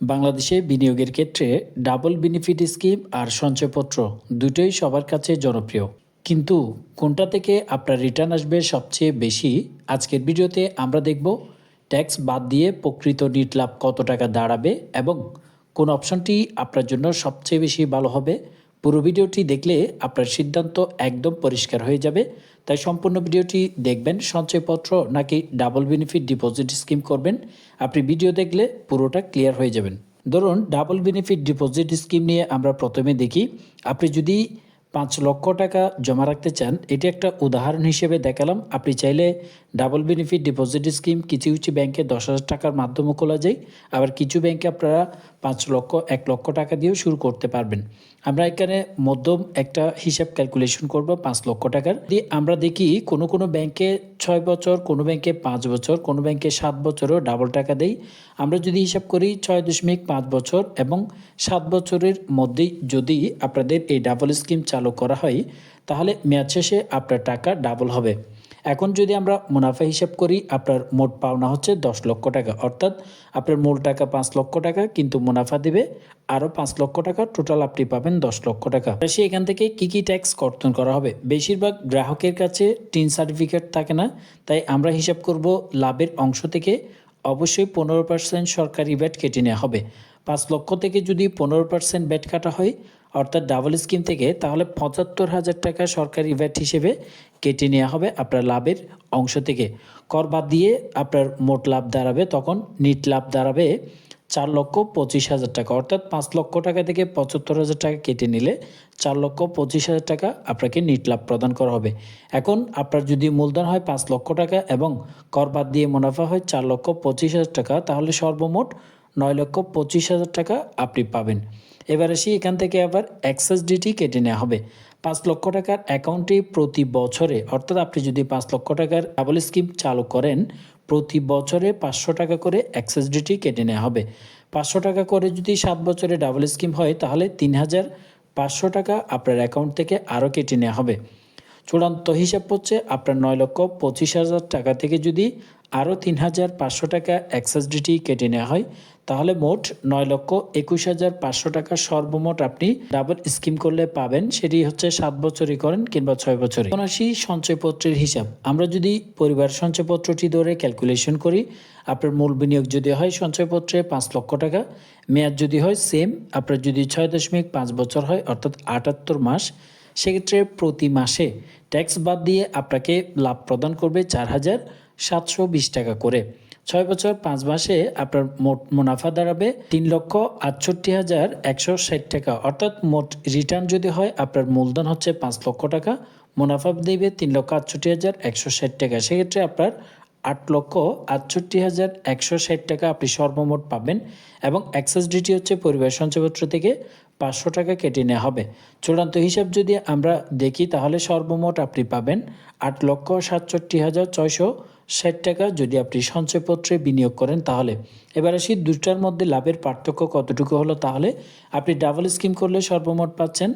বাংলাদেশে বিনিয়োগের ক্ষেত্রে ডাবল বেনিফিট স্কিম আর সঞ্চয়পত্র দুটোই সবার কাছে জনপ্রিয়। কিন্তু কোনটা থেকে আপনার রিটার্ন আসবে সবচেয়ে বেশি, আজকের ভিডিওতে আমরা দেখব। ট্যাক্স বাদ দিয়ে প্রকৃত নিট লাভ কত টাকা দাঁড়াবে এবং কোন অপশনটি আপনার জন্য সবচেয়ে বেশি ভালো হবে। পুরো ভিডিওটি দেখলে আপনার সিদ্ধান্ত একদম পরিষ্কার হয়ে যাবে। তাই সম্পূর্ণ ভিডিওটি দেখবেন, সঞ্চয়পত্র নাকি ডাবল বেনিফিট ডিপোজিট স্কিম করবেন। আপনি ভিডিও দেখলে পুরোটা ক্লিয়ার হয়ে যাবেন। ধরুন ডাবল বেনিফিট ডিপোজিট স্কিম নিয়ে আমরা প্রথমে দেখি, আপনি যদি পাঁচ লক্ষ টাকা জমা রাখতে চান, এটি একটা উদাহরণ হিসেবে দেখালাম। আপনি চাইলে ডাবল বেনিফিট ডিপোজিট স্কিম, কিছু কিছু ব্যাংকে দশ হাজার টাকার মাধ্যমে খোলা যায়, আবার কিছু ব্যাংকে আপনারা পাঁচ লক্ষ, এক লক্ষ টাকা দিয়েও শুরু করতে পারবেন। আমরা এখানে মধ্যম একটা হিসাব ক্যালকুলেশন করব, পাঁচ লক্ষ টাকার। দিয়ে আমরা দেখি কোনো কোনো ব্যাংকে ছয় বছর, কোনো ব্যাংকে পাঁচ বছর, কোনো ব্যাংকে সাত বছরও ডাবল টাকা দেয়, আমরা যদি হিসাব করি ছয় দশমিক পাঁচ বছর এবং সাত বছরের মধ্যেই যদি আপনাদের এই ডাবল স্কিম করা হয়, তাহলে মেয়াদ শেষে আপনার টাকা ডাবল হবে। এখন যদি আমরা মুনাফা হিসাব করি, আপনার মোট পাওনা হচ্ছে দশ লক্ষ টাকা। অর্থাৎ আপনার মূল টাকা পাঁচ লক্ষ টাকা, কিন্তু মুনাফা দিবে আরও পাঁচ লক্ষ টাকা টোটাল আপনি পাবেন দশ লক্ষ টাকা। সে এখান থেকে কি কি ট্যাক্স কর্তন করা হবে? বেশিরভাগ গ্রাহকের কাছে টিন সার্টিফিকেট থাকে না, তাই আমরা হিসাব করব লাভের অংশ থেকে অবশ্যই পনেরো পার্সেন্ট সরকারি ব্যাট কেটে নেওয়া হবে। পাঁচ লক্ষ থেকে যদি পনেরো পার্সেন্ট ব্যাট কাটা হয় অর্থাৎ ডাবল স্কিম থেকে তাহলে পঁচাত্তর হাজার টাকা সরকারি ভ্যাট হিসেবে কেটে নেওয়া হবে আপনার লাভের অংশ থেকে। কর বাদ দিয়ে আপনার মোট লাভ দাঁড়াবে তখন নিট লাভ দাঁড়াবে চার লক্ষ পঁচিশ হাজার টাকা। অর্থাৎ পাঁচ লক্ষ টাকা থেকে পঁচাত্তর হাজার টাকা কেটে নিলে চার লক্ষ পঁচিশ হাজার টাকা আপনাকে নিট লাভ প্রদান করা হবে। এখন আপনার যদি মূলধন হয় পাঁচ লক্ষ টাকা এবং কর বাদ দিয়ে মুনাফা হয় চার লক্ষ পঁচিশ হাজার টাকা, তাহলে সর্বমোট নয় লক্ষ পঁচিশ হাজার টাকা আপনি পাবেন। এবার আসি এখান থেকে আবার অ্যাক্সেস ডিটি কেটে নেওয়া হবে। পাঁচ লক্ষ টাকার অ্যাকাউন্টে প্রতি বছরে, অর্থাৎ আপনি যদি পাঁচ লক্ষ টাকার ডাবল স্কিম চালু করেন, প্রতি বছরে পাঁচশো টাকা করে অ্যাক্সেস ডিটি কেটে নেওয়া হবে। পাঁচশো টাকা করে যদি সাত বছরে ডাবল স্কিম হয়, তাহলে তিন হাজার পাঁচশো টাকা আপনার অ্যাকাউন্ট থেকে আরও কেটে নেওয়া হবে। চূড়ান্ত হিসাব হচ্ছে আপনার নয় লক্ষ পঁচিশ হাজার টাকা থেকে যদি আরও তিন হাজার পাঁচশো টাকা অ্যাক্সেস ডিটি কেটে নেওয়া হয়, তাহলে মোট নয় লক্ষ একুশ হাজার পাঁচশো টাকা সর্বমোট আপনি ডাবল স্কিম করলে পাবেন। সেটি হচ্ছে সাত বছরই করেন কিংবা ছয় বছরে আসি সঞ্চয়পত্রের হিসাব। আমরা যদি পরিবার সঞ্চয়পত্রটি ধরে ক্যালকুলেশন করি, আপনার মূল বিনিয়োগ যদি হয় সঞ্চয়পত্রে পাঁচ লক্ষ টাকা, মেয়াদ যদি হয় সেম, আপনার যদি ছয় দশমিক পাঁচ বছর হয়, অর্থাৎ আটাত্তর মাস সেক্ষেত্রে প্রতি মাসে ট্যাক্স বাদ দিয়ে আপনাকে লাভ প্রদান করবে চার হাজার সাতশো বিশ টাকা করে। ছয় বছর পাঁচ মাসে আপনার মোট মুনাফা দাঁড়াবে তিন লক্ষ আটষট্টি হাজার একশো ষাট টাকা। অর্থাৎ মোট রিটার্ন যদি হয়, আপনার মূলধন হচ্ছে পাঁচ লক্ষ টাকা, মুনাফা দেবে তিন লক্ষ আটষট্টি হাজার একশো ষাট টাকা। সেক্ষেত্রে আপনার আট লক্ষ আটষট্টি হাজার একশো ষাট টাকা আপনি সর্বমোট পাবেন এবং অ্যাক্সেস ডিটি হচ্ছে পরিবার সঞ্চয়পত্র থেকে পাঁচশো টাকা কেটে নেওয়া হবে। চূড়ান্ত হিসাব যদি আমরা দেখি, তাহলে সর্বমোট আপনি পাবেন আট লক্ষ সাতষট্টি হাজার ছয়শো ষাট টাকা। যদি আপনি সঞ্চয়পত্রে বিনিয়োগ করেন, তাহলে এবার আসি, দুটার মধ্যে লাভের পার্থক্য কতটুকু হলো? তাহলে আপনি ডাবল স্কিম করলে সর্বমোট পাচ্ছেন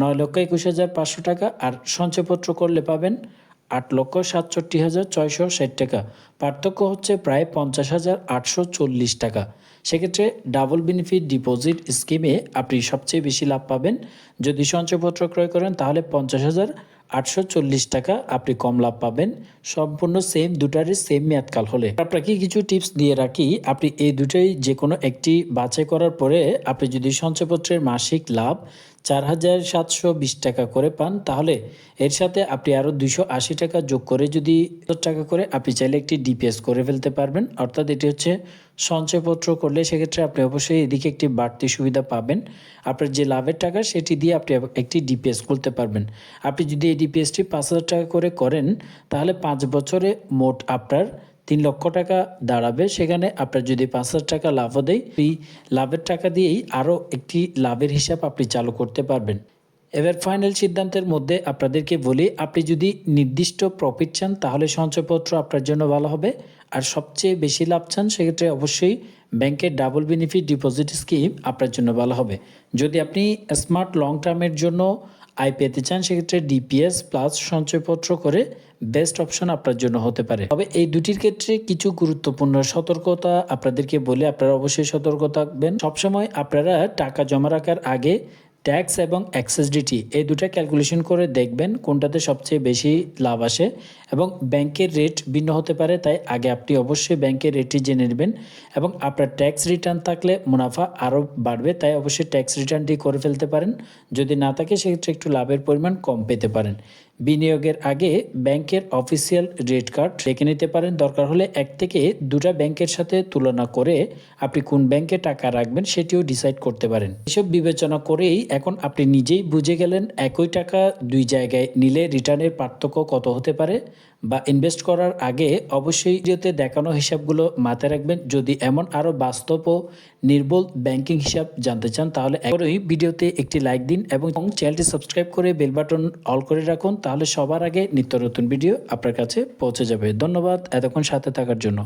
নয় লক্ষ একুশ হাজার পাঁচশো টাকা, আর সঞ্চয়পত্র করলে পাবেন আট লক্ষ সাতষট্টি হাজার ছয়শো ষাট টাকা। পার্থক্য হচ্ছে প্রায় পঞ্চাশ হাজার আটশো চল্লিশ টাকা। সেক্ষেত্রে ডাবল বেনিফিট ডিপোজিট স্কিমে আপনি সবচেয়ে বেশি লাভ পাবেন। যদি সঞ্চয়পত্র ক্রয় করেন, তাহলে পঞ্চাশ হাজার আটশো চল্লিশ টাকা আপনি কম লাভ পাবেন। সম্পূর্ণ সেম দুটারই সেম মেয়াদকাল হলে। আপনাকে কিছু টিপস দিয়ে রাখি? আপনি এই দুটোই যে কোনো একটি বাছাই করার পরে আপনি যদি সঞ্চয়পত্রের মাসিক লাভ চার হাজার সাতশো বিশ টাকা করে পান, তাহলে এর সাথে আপনি আরও দুশো আশি টাকা যোগ করে যদি টাকা করে, আপনি চাইলে একটি ডিপিএস করে ফেলতে পারবেন। অর্থাৎ এটি হচ্ছে সঞ্চয়পত্র করলে সেক্ষেত্রে আপনি অবশ্যই এদিকে একটি বাড়তি সুবিধা পাবেন। আপনার যে লাভের টাকা, সেটি দিয়ে আপনি একটি ডিপিএস খুলতে পারবেন। আপনি যদি এই ডিপিএসটি পাঁচ হাজার টাকা করে করেন, তাহলে পাঁচ বছরে মোট আপনার তিন লক্ষ টাকা দাঁড়াবে। সেখানে আপনার যদি পাঁচ হাজার টাকা লাভও দেয় এই লাভের টাকা দিয়েই আরও একটি লাভের হিসাব আপনি চালু করতে পারবেন। এবার ফাইনাল সিদ্ধান্তের মধ্যে আপনাদেরকে বলি, আপনি যদি নির্দিষ্ট প্রফিট চান, তাহলে সঞ্চয়পত্র আপনার জন্য ভালো হবে। আর সবচেয়ে বেশি লাভ চান, সেক্ষেত্রে অবশ্যই ব্যাংকের ডাবল বেনিফিট ডিপোজিট স্কিম আপনার জন্য ভালো হবে। যদি আপনি স্মার্ট লং টার্মের জন্য আয় পেতে চান, সেক্ষেত্রে ডিপিএস প্লাস সঞ্চয়পত্র করে বেস্ট অপশন আপনার জন্য হতে পারে। তবে এই দুটির ক্ষেত্রে কিছু গুরুত্বপূর্ণ সতর্কতা আপনাদেরকে বলে আপনারা অবশ্যই সতর্ক থাকবেন। সবসময় আপনারা টাকা জমা রাখার আগে ট্যাক্স এবং অ্যাক্সেসডিটি এই দুটা ক্যালকুলেশন করে দেখবেন কোনটাতে সবচেয়ে বেশি লাভ আসে এবং ব্যাংকের রেট ভিন্ন হতে পারে, তাই আগে আপনি অবশ্যই ব্যাংকের রেটটি জেনে নেবেন এবং আপনার ট্যাক্স রিটার্ন থাকলে মুনাফা আরও বাড়বে, তাই অবশ্যই ট্যাক্স রিটার্নটি করে ফেলতে পারেন। যদি না থাকে, সেক্ষেত্রে একটু লাভের পরিমাণ কম পেতে পারেন। বিনিয়োগের আগে ব্যাংকের অফিসিয়াল রেট কার্ড দেখে নিতে পারেন। দরকার হলে এক থেকে দুটা ব্যাংকের সাথে তুলনা করে আপনি কোন ব্যাংকে টাকা রাখবেন সেটিও ডিসাইড করতে পারেন। এসব বিবেচনা করেই এখন আপনি নিজেই বুঝে গেলেন একই টাকা দুই জায়গায় নিলে রিটার্নের পার্থক্য কত হতে পারে। বা ইনভেস্ট করার আগে অবশ্যই যেতে দেখানো হিসাবগুলো মাথায় রাখবেন। যদি এমন আরও বাস্তব ও নির্বল ব্যাংকিং হিসাব জানতে চান, তাহলে এখনই ভিডিওতে একটি লাইক দিন এবং চ্যানেলটি সাবস্ক্রাইব করে বেল বাটন অল করে রাখুন, তাহলে সবার আগে নিত্য নতুন ভিডিও আপনার কাছে পৌঁছে যাবে। ধন্যবাদ, এতক্ষণ সাথে থাকার জন্য।